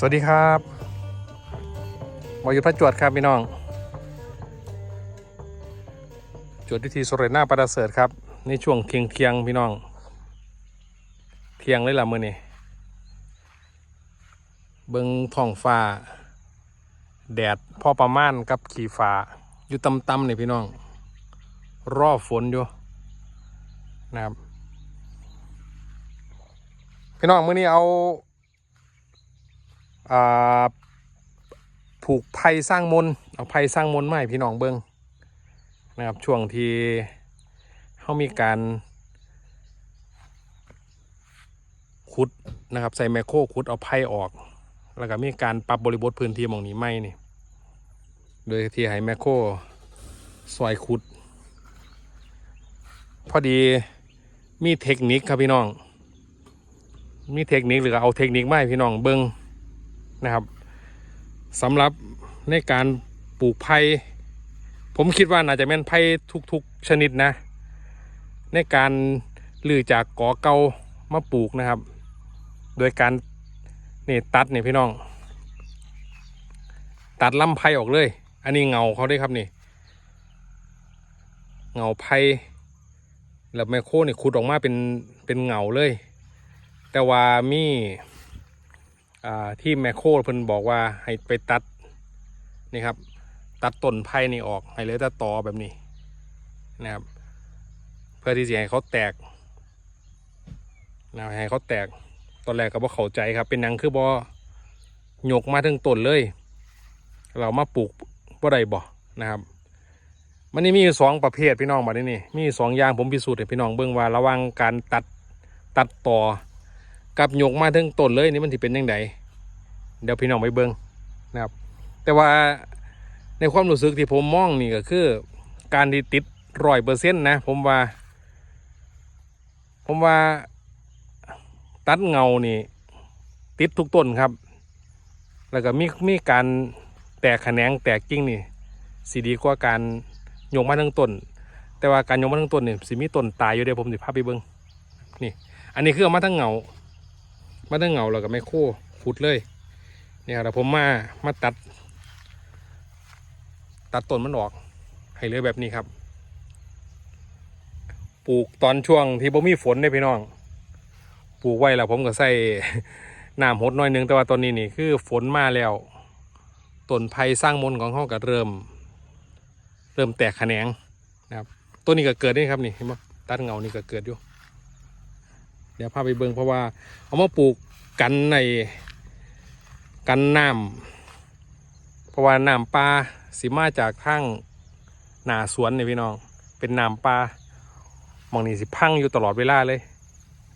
สวัสดีครับวายุทธพระจวดครับพี่น้อง จวดวิธีสเรนาประดเสริฐครับในช่วงเทียงเทียงพี่น้อง เที่ยงเลยล่ะมือนี่เบิงท้องฟ้า แดดพอประมาณกับขี่ฟ้า อยู่ต่ำๆนี่พี่น้อง รอฝนอยู่นะครับ พี่น้องมือนี้เอา ผูกไผ่สร้างมนต์เอาไผ่สร้างมนต์มาให้พี่น้องเบิ้งนะครับช่วงที่เขามีการขุดนะครับใส่แมคโครขุดเอาไผ่ออก แล้วก็มีการปรับบริบทพื้นที่มองนี้ไม่นี่โดยที่ให้แมคโครซอยขุด พอดีมีเทคนิคครับพี่น้อง มีเทคนิคหรือเอาเทคนิคมาให้พี่น้องเบิ้ง นะครับสำหรับในการปลูกไผ่ผมคิดว่าน่าจะแม่นไผ่ทุกๆชนิดนะ ในการลือจากกอเก่ามาปลูกนะครับ โดยการนี่ตัดนี่พี่น้อง ตัดลำไผ่ออกเลย อันนี้เงาเขาด้วยครับนี่ เงาไผ่แล้วแมโครนี่ขุดออกมาเป็นเป็นเงาเลย แต่ว่ามี ที่แมคโครเพิ่นบอกว่าให้ไปตัดนี่ครับ ตัดต้นไผ่นี่ออกให้เหลือแต่ตอแบบนี้นะครับ เพื่อที่จะให้เขาแตกนะให้เขาแตกตอนแรกก็บ่เข้าใจครับ เป็นหยังคือบ่ยกมาถึงต้นเลย เรามาปลูกบ่ได้บ่นะครับมันนี่มีอยู่สองประเภทพี่น้องบัดนี้นี่มีสองอย่างผมพิสูจน์ให้พี่น้องเบิ่งว่าระว่างการตัดตัดต่อ กับโยกมาถึงต้นเลยนี่มันสิเป็นยังไงเดี๋ยวพี่น้องไปเบิ่งนะครับ แต่ว่าในความรู้สึกที่ผมมองนี่ก็คือ การที่ติดร้อยเปอร์เซ็นต์นะ ผมว่า ผมว่าตัดเงานี่ ติดทุกต้นครับ แล้วก็มีมีการแตกแขนงแตกกิ่งนี่สีดีกว่าการโยกมาทั้งต้น แต่ว่าการโยกมาทั้งต้นนี่สิมีต้นตายอยู่เดี๋ยวผมสิพาไปเบิ่งนี่ อันนี้คือเอามาทั้งเงา มาตั้งเงาแล้วก็ไม่โค่ขุดเลยเนี่ยครับผมมามาตัด ตัดต้นมันออก ให้เหลือแบบนี้ครับ ปลูกตอนช่วงที่บ่มีฝนได้พี่น้อง ปลูกไว้แล้วผมก็ใส่น้ำหดน้อยนึงแต่ว่าตอนนี้นี่คือฝนมาแล้วต้นไผ่สร้างมนต์ของเขาก็เริ่ม เริ่มแตกแขนงนะครับต้นนี้ก็เกิดนี่ครับนี่เห็นไหมตัดเงานี่ก็เกิดอยู่ เดี๋ยวพาไปเบิ่งเพราะว่า เอามาปลูกกันในกันน้ำเพราะว่าน้ำปลาสีมาจากทางหนาสวนเนี่ยพี่น้อง เป็นน้ำปลามองนี่สิพังอยู่ตลอดเวลาเลย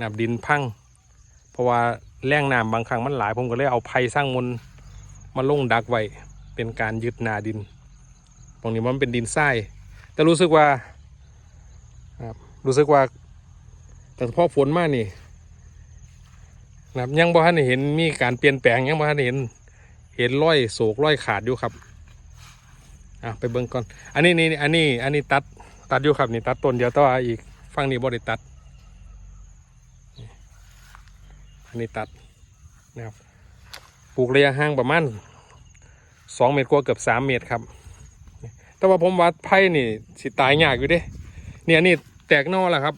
น้ำดินพัง เพราะว่าแรงน้ำบางครั้งมันหลายผมก็เลยเอาไผ่สร้างมนมาลงดักไว้เป็นการยึดนาดิน ตรงนี้มันเป็นดินทรายแต่รู้สึกว่ารู้สึกว่า แต่พอฝนมานี่นะครับยังบ่ทันเห็นมีการเปลี่ยนแปลงยังบ่ทันเห็น เห็นร้อยโศกร้อยขาดอยู่ครับอะไปเบิ่งก่อน อันนี้นี่อันนี้ อันนี้ตัดตัดอยู่ครับนี่ตัดต้นเดียวต่ว่าอีกฝั่งนี้บ่ได้ตัด อันนี้ตัดนะครับปลูกระยะห่างประมาณสองเมตรกว่าเกือบสามเมตรครับ แต่ว่าผมวัดไผ่นี่สิตายยากอยู่เด้เนี่ยนนี้แตกนอแล้วครับ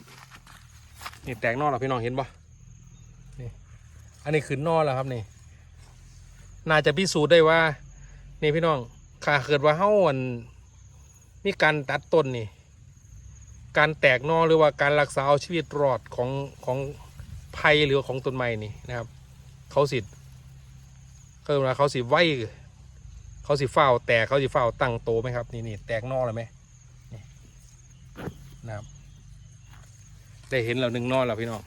นี่แตกนอแล้วพี่น้องเห็นปะนี่อันนี้คือนอแล้วครับนี่ น่าจะพิสูจน์ได้ว่า นี่พี่น้องขาเกิดว่าเฮ้าอันมีการตัดต้นนี่ การแตกนอหรือว่าการรักษาเอาชีวิตรอดของของภัยหรือของต้นไม้นี่นะครับ เขาสิเขาเรียกว่าเขาสิไหวเขาสิเฝ้าแตกเขาสิเฝ้าตั้งโตไหมครับ นี่นี่แตกนอแล้วไหมนะครับ ได้เห็นแล้วหนึ่งนอแล้วพี่น้อง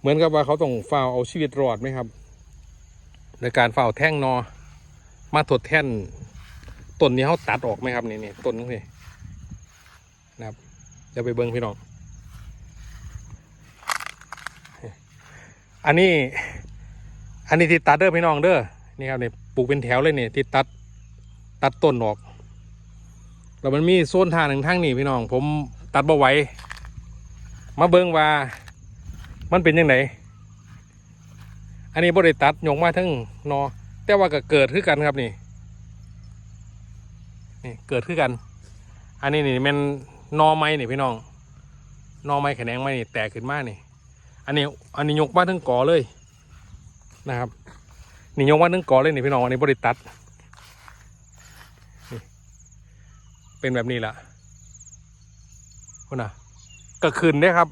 เหมือนกับว่าเขาต้องฝ้าวเอาชีวิตรอดไหมครับ ในการฝ้าวแท่งนอ มาทดแทนต้นนี้เขาตัดออกไหมครับนี่นี่ต้นนี้นะครับเดี๋ยวไปเบิ้งพี่น้อง อันนี้ อันนี้ที่ตัดเด้อพี่น้องเด้อนี่ครับนี่ปลูกเป็นแถวเลยนี่ที่ตัดตัดต้นออก แล้วมันมีโซนทางหนึ่งทางนี่พี่น้อง ผมตัดบ่ไหวมาเบิ้งว่า มันเป็นยังไงอันนี้บริตัดยงมาทั้งนอ แต่ว่าก็เกิดขึ้นกันครับนี่นี่เกิดขึ้นกัน อันนี้นี่มันนอไม้นี่พี่น้องนอไม้แขนงไม้นี่แตกขึ้นมานี่ อันนี้ อันนี้ยกมาทั้งกอเลยนะครับ นี่ยกมาทั้งกอเลยนี่พี่น้องอันนี้บริตัดนี่ เป็นแบบนี้แหละคุณน่ะก็ขึ้นได้ครับ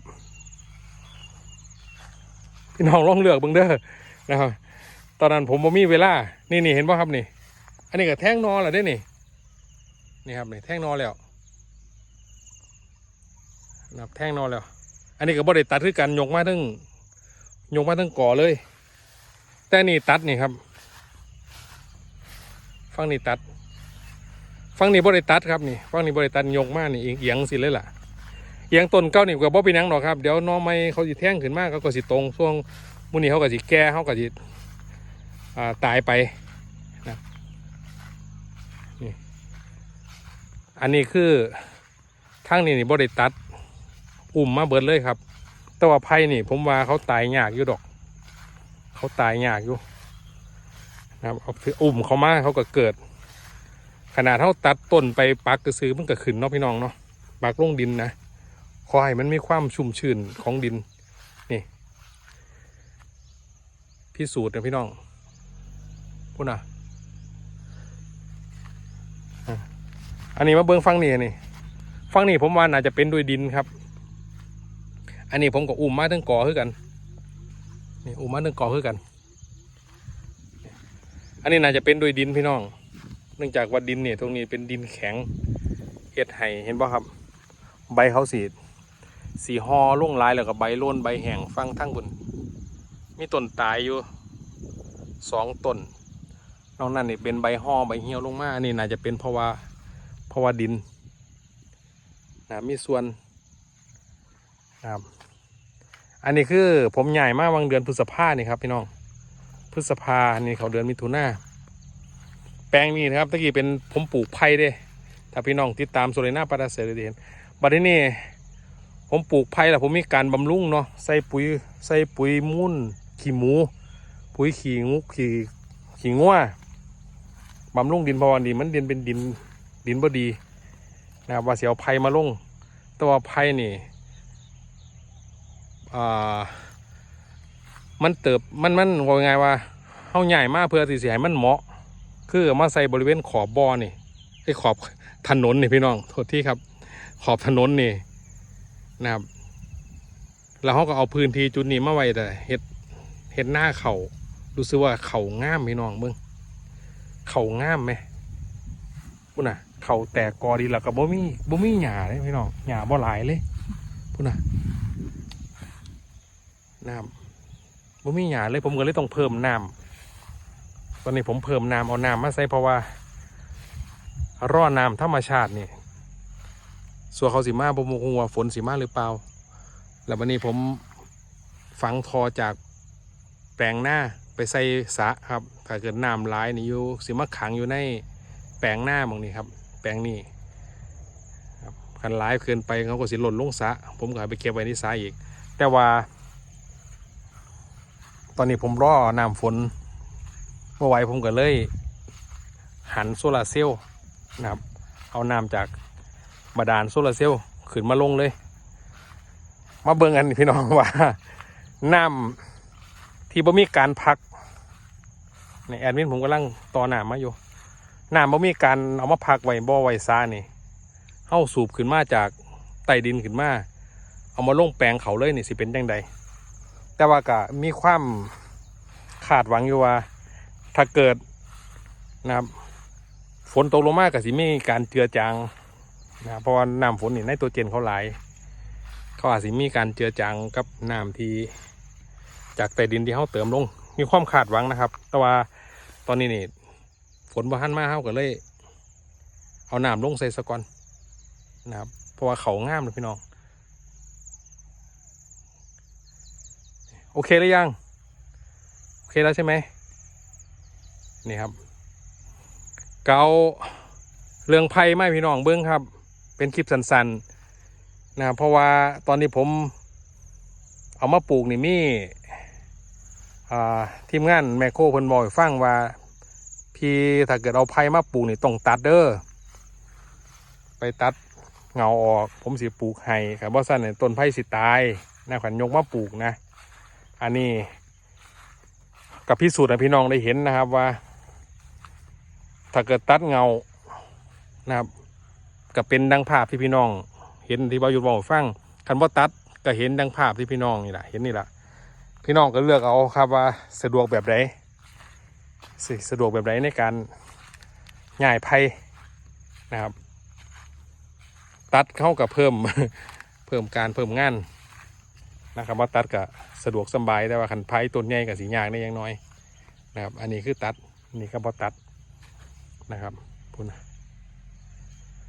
พี่น้องลองเลือกบิ่งเด้อนะครับ ตอนนั้นผมบ่มีเวลา นี่นี่เห็นป่ะครับนี่ อันนี้ก็แท่งนอแหละได้นี่ นี่ครับนี่แท่งนอแล้วนับแท่งนอแล้ว อันนี้ก็บ่ได้ตัดคือกันยกมาทั้งยกมาทั้งก่อเลย แต่นี่ตัดนี่ครับ ฟังนี่ตัด ฟังนี่บ่ได้ตัดครับนี่ฟังนี่บ่ได้ตัดยกมากนี่เอียงสิเลยล่ะเอียงต้นเก้านี่ก็บ่เป็นยังหรอกครับเดี๋ยวหนอไม้เขาสิแท่งขึ้นมากเขาก็สิตรงช่วงมื้อนี้เขาก็สิแก่เขาก็สิตายไปนะนี่อันนี้คือทางนี้นี่บ่ได้ตัดอุ่มมาเบิดเลยครับ แต่ว่าไผ่นี่ ผมว่าเขาตายยากอยู่ดอก เขาตายยากอยู่นะครับเอาอุ่มเขามาเขาก็เกิด ขนาดเขาตัดต้นไปปักก็ซื้อมันก็ขึ้นเนาะพี่น้องเนาะปักลงดินนะขอให้มันมีความชุ่มชื้นของดินนี่พิสูจน์นะพี่น้องพูดนะอะอันนี้มาเบิ้งฟังนี่นี่ฟังนี่ผมว่าน่าจะเป็นด้วยดินครับ อันนี้ผมก็อุ้มมาทั้งก่อคือกันนี่อุ้มมาทั้งก่อคือกัน อันนี้น่าจะเป็นด้วยดินพี่น้อง นื่องจากว่าดินเนี่ยตรงนี้เป็นดินแข็งเห็ดไห้เห็นป่ะครับ ใบเขาสีสีหอล่วงลายแล้วก็ใบโลนใบแห้งฟังทั้งบนมีต้นตายอยู่สองต้นนอกนั้นนี่เป็นใบห่อใบเหี่ยวลงมาอันนี้น่าจะเป็นเพราะว่าเพราะว่าดินนะมีส่วนนะครับอันนี้คือผมใหญ่มากวางเดือนพฤษภาเนี่ครับพี่น้องพฤษภานี่เขาเดือนมิถุนา แปลงนี้นะครับตะกี้เป็นผมปลูกไผ่เด้ถ้าพี่น้องติดตามโซเลนาปาราเซเรเดนบัดนี้ผมปลูกไผ่แล้วผมมีการบำรุงเนาะใส่ปุ๋ยใส่ปุ๋ยมูลขี้หมู ปุ๋ยขี้งูขี้ขี้งัวบำรุงดินพราะว่าดินมันดินเป็นดินดินบ่ดีนะครับว่าเสียเอาไผ่มาลงแต่ว่าไผ่นี่อ่ามันเติบมันมันว่าไงว่าเฮาใหญ่มากเพื่อที่สิให้มันเหมาะ คือเอามาใส่บริเวณขอบบ่อนี่ไอ้ขอบถนนนี่พี่น้องโทษที่ครับ ขอบถนนนี่นะครับ แล้วเขาก็เอาพื้นที่จุดนี้มาไว้แต่เฮ็ดเฮ็ดหน้าเขารู้สึกว่าเขาง่ามพี่น้องเบิ่งเขาง่ามไหมพุ่นน่ะ เขาแตกกอดีแล้วก็บ่มีบ่มีหญ้าเลยพี่น้องหญ้าบ่หลายเลยพุ่นน่ะน้ำบ่มีหญ้าเลยผมก็เลยต้องเพิ่มน้ำ ตอนนี้ผมเพิ่มน้ำเอาน้ำมาใส่เพราะว่าร่อน้ำธรรมชาตินี่ส่วนเขาสีมาบ่มงว่าฝนสีมาหรือเปล่า แล้ววันนี้ผมฝังทอจากแปลงหน้าไปใส่สะครับถ้าเกิดน้ำร้ายนี่อยู่สีมาขังอยู่ในแปลงหน้าบางนี้ครับ แปลงนี้คันร้ายเกินไปเขาก็สิหล่นลงสะผมก็ไปเก็บไว้ที่สะอีก แต่ว่า ตอนนี้ผมรอน้ำฝน เมื่อไหวผมก็เลย หันโซลาร์เซลล์นะครับ เอาน้ำจากบาดาลโซลาร์เซลล์ขึ้นมาลงเลย มาเบิ่งกันพี่น้องว่าน้ำที่บ่มีการพักในแอดมินผมกำลังต่อน้ำมาอยู่น้ำบ่มีการเอามาพักไว้บ่อไว้ซานี่เฮาสูบขึ้นมาจากใต้ดินขึ้นมา เอามาลงแปลงเขาเลยนี่สิเป็นจังใดแต่ว่าก็มีความคาดหวังอยู่ว่า ถ้าเกิดนะครับ ฝนตกลงมาก็สิมีการเจือจางนะเพราะว่าน้ำฝนนี่ไนโตรเจนเขาหลาย เขาอาจจะมีการเจือจางกับน้ำที่จากใต้ดินที่เขาเติมลง มีความคาดหวังนะครับ แต่ว่าตอนนี้นี่ฝนบ่ทันมาเขาก็เลย เอาน้ำลงใส่สะก่อนนะครับ เพราะว่าเขาง่ามเลยพี่น้อง โอเคหรือยัง โอเคแล้วใช่ไหม นี่ครับ เกาเรื่องไพ่ไม่พี่น้องเบิ้งครับ เป็นคลิปสั้นๆนะครับเพราะว่าตอนนี้ผมเอามาปลูกนี่มีอ่ทีมงานแมคโครเพิ่นบอกฟังว่า พี่ถ้าเกิดเอาไผ่มาปลูกนี่ต้องตัดเด้อไปตัดเงาออก ผมสิปลูกให้ครับบ่ซั่นเนี่ยต้นไผ่สิตายนะขันยกมาปลูกนะ อันนี้ กับพิสูจน์ให้พี่น้องได้เห็นนะครับว่า ถ้าเกิดตัดเงานะครับก็เป็นดังภาพที่พี่น้อง เห็นที่บายุดบอกให้ฟังคันว่าตัดก็เห็นดังภาพที่พี่น้องนี่แหละเห็นนี่แหละพี่น้องก็เลือกเอาครับว่าสะดวกแบบไหนสิสะดวกแบบไหนในการง่ายไพ่นะครับ ตัดเข้ากับเพิ่มเพิ่มการเพิ่มงานนะครับว่าตัดก็สะดวกสบายแต่ว่าคันไพ่ต้นใหญ่กับสียากนี่ยังน้อยนะครับ อันนี้คือตัดอันนี้ก็บอตัด นะครับพูดนะ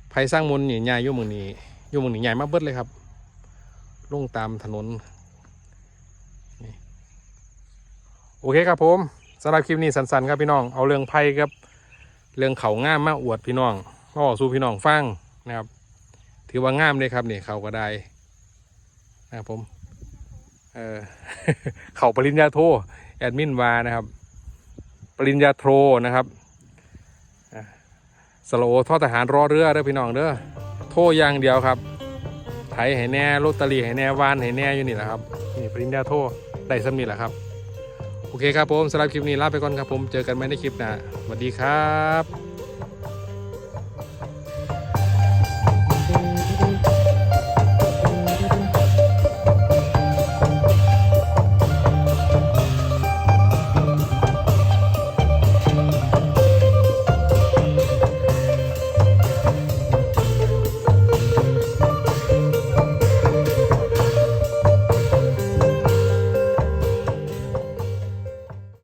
ไพ่สร้างมนนี่ใหญ่ยุ่มือนี้ยุ่มือนี้ใหญ่มากเบิดเลยครับลงตามถนนนี่โอเคครับผมสำหรับคลิปนี้สั้นๆครับพี่น้องเอาเรื่องไพ่ครับ เรื่องเขาง่ามมาอวดพี่น้องมาบอกสู่พี่น้องฟังนะครับ ถือว่าง่ามเลยครับนี่เขาก็ได้นะครับผมเออเขาปริญญาโทแอดมินวานะครับ ปริญญาโทนะครับ สโลทอทหารรอเรือเด้อพี่น้องเด้อโทอย่างเดียวครับ ไถให้แน่ลอตเตอรี่ให้แน่วานให้แน่อยู่นี่แหละครับนี่ปริญญาโทได้สำนีแหละครับ โอเคครับผมสำหรับคลิปนี้ลาไปก่อนครับผมเจอกันใหม่ในคลิปหน้าสวัสดีครับ